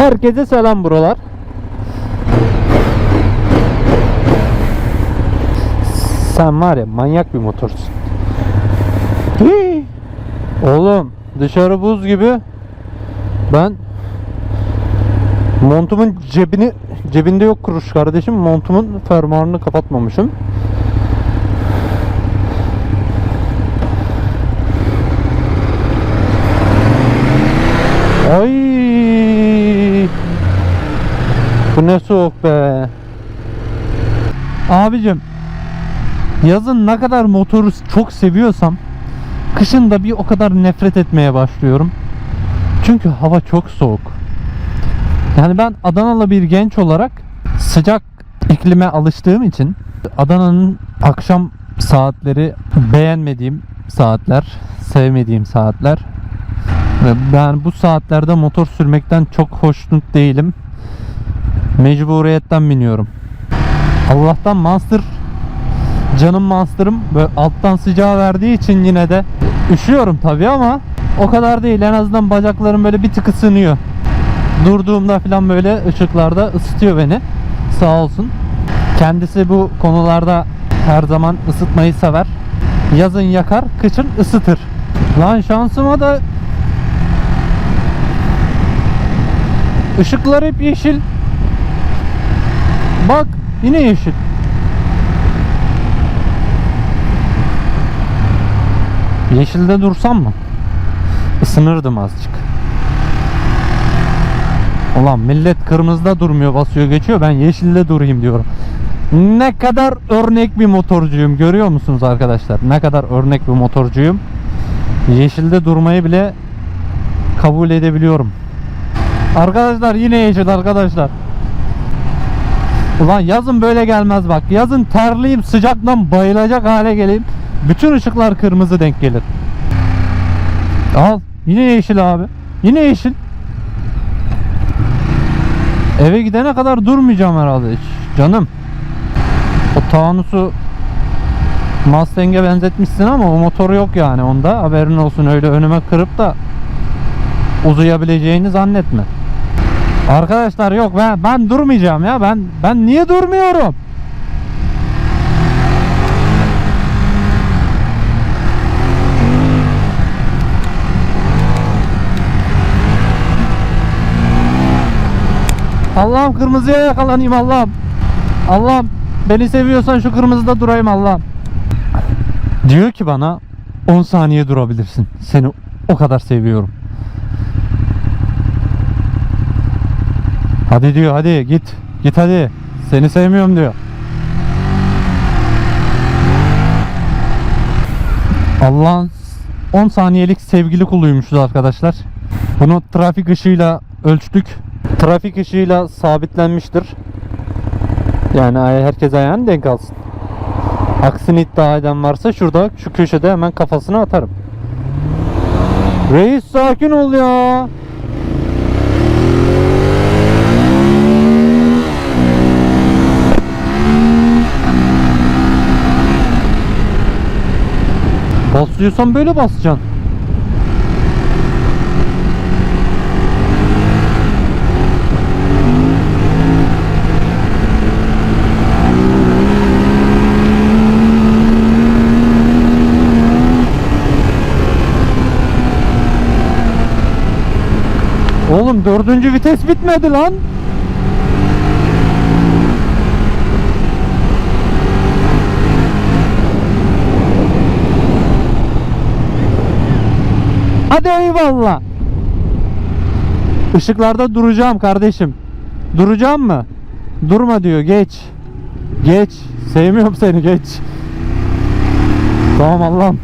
Herkese selam buralar. Sen var ya manyak bir motorsun. Hii. Oğlum dışarı buz gibi. Ben montumun cebini cebinde yok kuruş kardeşim. Montumun fermuarını kapatmamışım. Bu ne soğuk be. Abicim yazın ne kadar motoru çok seviyorsam kışın da bir o kadar nefret etmeye başlıyorum. Çünkü hava çok soğuk. Yani ben Adanalı bir genç olarak sıcak iklime alıştığım için Adana'nın akşam saatleri beğenmediğim saatler, sevmediğim saatler. Ben bu saatlerde motor sürmekten çok hoşnut değilim. Mecburiyetten biniyorum. Allah'tan Monster canım Monster'ım böyle alttan sıcağı verdiği için yine de üşüyorum tabii ama o kadar değil. En azından bacaklarım böyle bir tık ısınıyor. Durduğumda falan böyle ışıklarda ısıtıyor beni. Sağ olsun. Kendisi bu konularda her zaman ısıtmayı sever. Yazın yakar, kışın ısıtır. Lan şansıma da Işıklar hep yeşil. Bak yine yeşil. Yeşilde dursam mı? Isınırdım azıcık. Ulan millet kırmızıda durmuyor basıyor geçiyor ben yeşilde durayım diyorum. Ne kadar örnek bir motorcuyum görüyor musunuz arkadaşlar? Ne kadar örnek bir motorcuyum. Yeşilde durmayı bile kabul edebiliyorum. Arkadaşlar yine yeşil arkadaşlar. Ulan yazın böyle gelmez bak. Yazın terliyim sıcaktan bayılacak hale geleyim. Bütün ışıklar kırmızı denk gelir. Al. Yine yeşil abi. Yine yeşil. Eve gidene kadar durmayacağım herhalde hiç. Canım. O Taunus'u Mustang'e benzetmişsin ama o motoru yok yani onda. Haberin olsun öyle önüme kırıp da uzayabileceğini zannetme. Arkadaşlar yok ben ben durmayacağım ya. Ben ben niye durmuyorum? Allah'ım kırmızıya yakalanayım Allah'ım. Allah'ım beni seviyorsan şu kırmızıda durayım Allah'ım. Diyor ki bana 10 saniye durabilirsin. Seni o kadar seviyorum. Hadi diyor hadi git. Git hadi. Seni sevmiyorum diyor. Allah'ın 10 saniyelik sevgili kuluymuşuz arkadaşlar. Bunu trafik ışığıyla ölçtük. Trafik ışığıyla sabitlenmiştir. Yani herkes ayağını denk alsın. Aksini iddia eden varsa şurada şu köşede hemen kafasına atarım. Reis sakin ol ya. Basıyorsan böyle basacaksın. Oğlum dördüncü vites bitmedi lan. Hadi eyvallah. Işıklarda duracağım kardeşim. Duracağım mı? Durma diyor geç. Geç. Sevmiyorum seni geç. Tamam Allah'ım.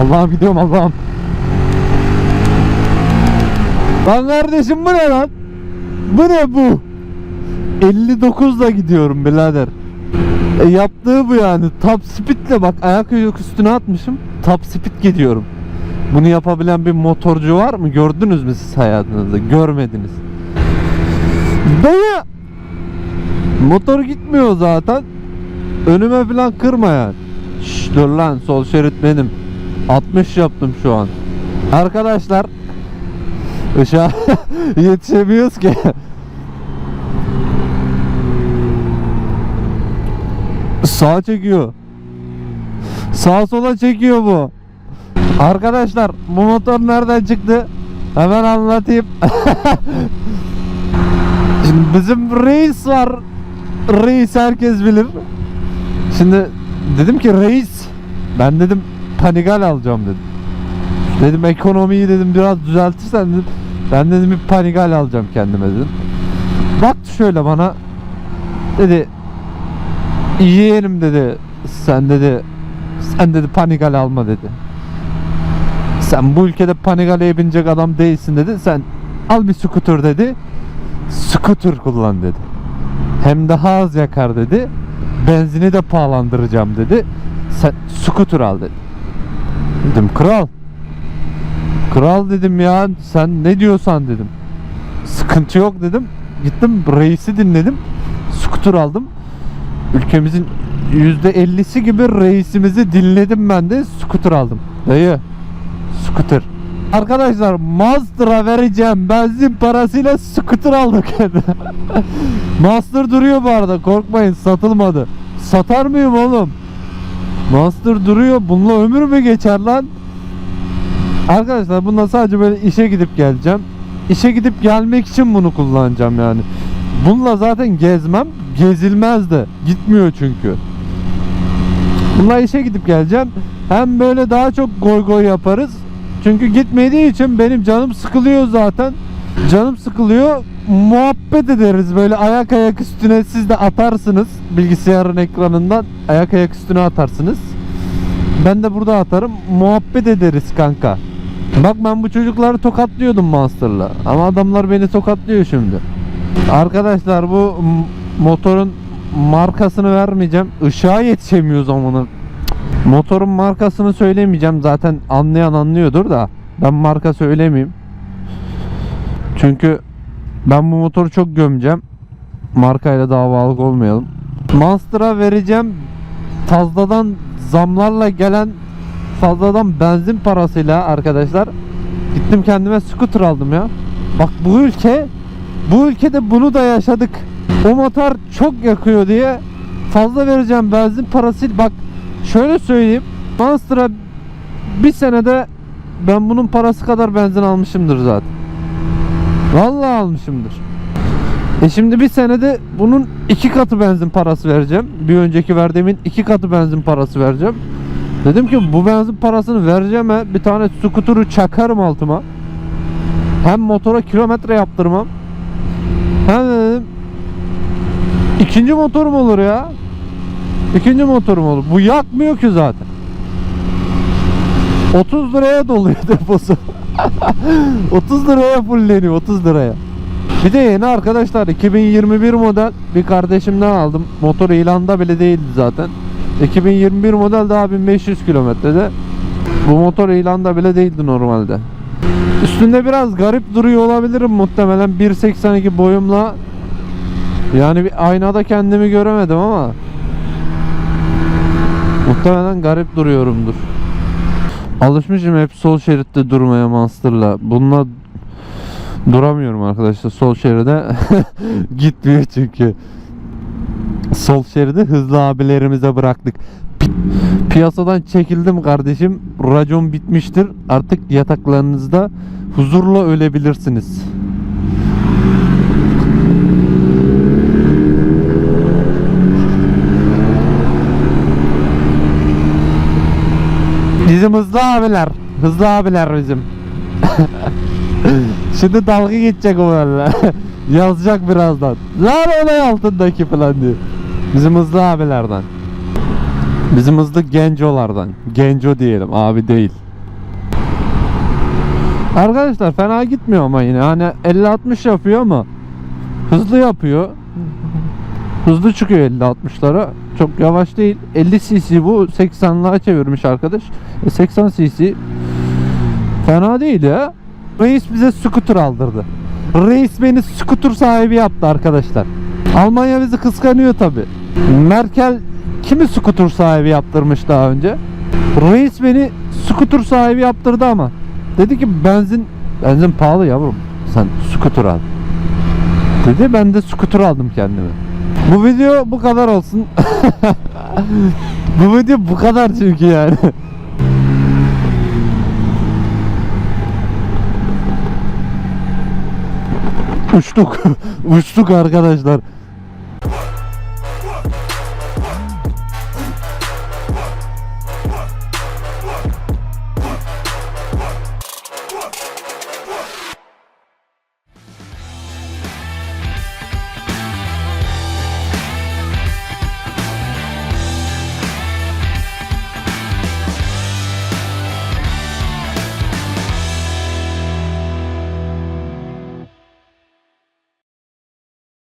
Allah'ım gidiyorum Allah'ım. Lan kardeşim bu ne lan? Bu ne bu? 59 da gidiyorum birader. E, yaptığı bu yani. Top speedle bak ayak üstüne atmışım. Top speed gidiyorum. Bunu yapabilen bir motorcu var mı? Gördünüz mü siz hayatınızda? Görmediniz. Dayı! Motor gitmiyor zaten. Önüme falan kırma yani. Şş, dur lan sol şerit benim. 60 yaptım şu an. Arkadaşlar Işığa yetişemiyoruz ki. Sağa çekiyor. Sağa sola çekiyor bu. Arkadaşlar bu motor nereden çıktı? Hemen anlatayım. Bizim reis var. Reis herkes bilir. Şimdi dedim ki reis ben dedim panigal alacağım dedim. Dedim ekonomiyi dedim biraz düzeltirsen dedim. Ben dedim bir panigal alacağım kendime dedim. Baktı şöyle bana. Dedi yeğenim dedi. Sen dedi sen dedi panigal alma dedi. Sen bu ülkede panigaleye binecek adam değilsin dedi. Sen al bir scooter dedi. Scooter kullan dedi. Hem daha az yakar dedi. Benzini de pahalandıracağım dedi. Sen scooter al dedi. Dedim kral. Kral dedim ya sen ne diyorsan dedim. Sıkıntı yok dedim. Gittim reisi dinledim. Scooter aldım. Ülkemizin %50'si gibi reisimizi dinledim ben de scooter aldım. Dayı scooter. Arkadaşlar Mazda vereceğim benzin parasıyla scooter aldık. Master duruyor bu arada korkmayın satılmadı. Satar mıyım oğlum? Master duruyor bununla ömür mü geçer lan? Arkadaşlar bununla sadece böyle işe gidip geleceğim. İşe gidip gelmek için bunu kullanacağım yani. Bununla zaten gezmem. Gezilmez de. Gitmiyor çünkü. Bununla işe gidip geleceğim. Hem böyle daha çok goy goy yaparız. Çünkü gitmediği için benim canım sıkılıyor zaten. Canım sıkılıyor. Muhabbet ederiz böyle ayak ayak üstüne siz de atarsınız bilgisayarın ekranından ayak ayak üstüne atarsınız. Ben de burada atarım. Muhabbet ederiz kanka. Bak ben bu çocukları tokatlıyordum Monster'la. Ama adamlar beni tokatlıyor şimdi. Arkadaşlar bu motorun markasını vermeyeceğim. Işığa yetişemiyoruz amına. Motorun markasını söylemeyeceğim. Zaten anlayan anlıyordur da. Ben marka söylemeyeyim. Çünkü ben bu motoru çok gömeceğim. Markayla davalık olmayalım. Monster'a vereceğim. Fazladan zamlarla gelen fazladan benzin parasıyla arkadaşlar gittim kendime scooter aldım ya. Bak bu ülke bu ülkede bunu da yaşadık. O motor çok yakıyor diye fazla vereceğim benzin parası. Bak şöyle söyleyeyim. Monster'a bir senede ben bunun parası kadar benzin almışımdır zaten. Vallahi almışımdır. E şimdi bir senede bunun iki katı benzin parası vereceğim. Bir önceki verdiğimin iki katı benzin parası vereceğim. Dedim ki bu benzin parasını vereceğim. Bir tane skuturu çakarım altıma. Hem motora kilometre yaptırmam. Hem de dedim ikinci motorum olur ya. İkinci motorum olur. Bu yakmıyor ki zaten. 30 liraya doluyor deposu. 30 liraya fulleniyor 30 liraya. Bir de yeni arkadaşlar 2021 model bir kardeşimden aldım. Motor ilanda bile değildi zaten. 2021 model daha 1500 kilometrede. Bu motor ilanda bile değildi normalde. Üstünde biraz garip duruyor olabilirim muhtemelen 1.82 boyumla. Yani bir aynada kendimi göremedim ama muhtemelen garip duruyorumdur. Alışmışım hep sol şeritte durmaya Monster'la. Bununla duramıyorum arkadaşlar. Sol şeride gitmiyor çünkü. Sol şeridi hızlı abilerimize bıraktık. Pi- piyasadan çekildim kardeşim. Racon bitmiştir. Artık yataklarınızda huzurla ölebilirsiniz. Bizim hızlı abiler. Hızlı abiler bizim. Şimdi dalga geçecek o benimle. Yazacak birazdan. Lan olay altındaki falan diye. Bizim hızlı abilerden. Bizim hızlı gencolardan. Genco diyelim abi değil. Arkadaşlar fena gitmiyor ama yine hani 50-60 yapıyor ama hızlı yapıyor. Hızlı çıkıyor 50-60'lara. Çok yavaş değil. 50 cc bu 80'lığa çevirmiş arkadaş. E 80 cc fena değil ya. Reis bize scooter aldırdı. Reis beni scooter sahibi yaptı arkadaşlar. Almanya bizi kıskanıyor tabi. Merkel kimi scooter sahibi yaptırmış daha önce? Reis beni scooter sahibi yaptırdı ama. Dedi ki benzin benzin pahalı yavrum. Sen scooter al. Dedi ben de scooter aldım kendime. Bu video bu kadar olsun. bu video bu kadar çünkü yani. Uçtuk. Uçtuk arkadaşlar.